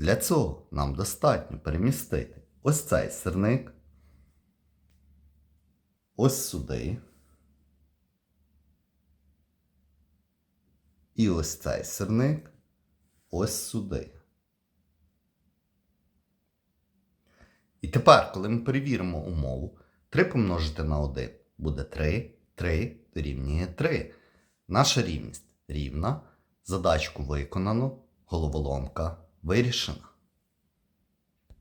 Для цього нам достатньо перемістити ось цей сирник, ось сюди. І ось цей сирник ось сюди. І тепер, коли ми перевіримо умову, 3 помножити на 1 буде 3, 3 дорівнює 3. Наша рівність рівна. Задачку виконано, головоломка вирішена.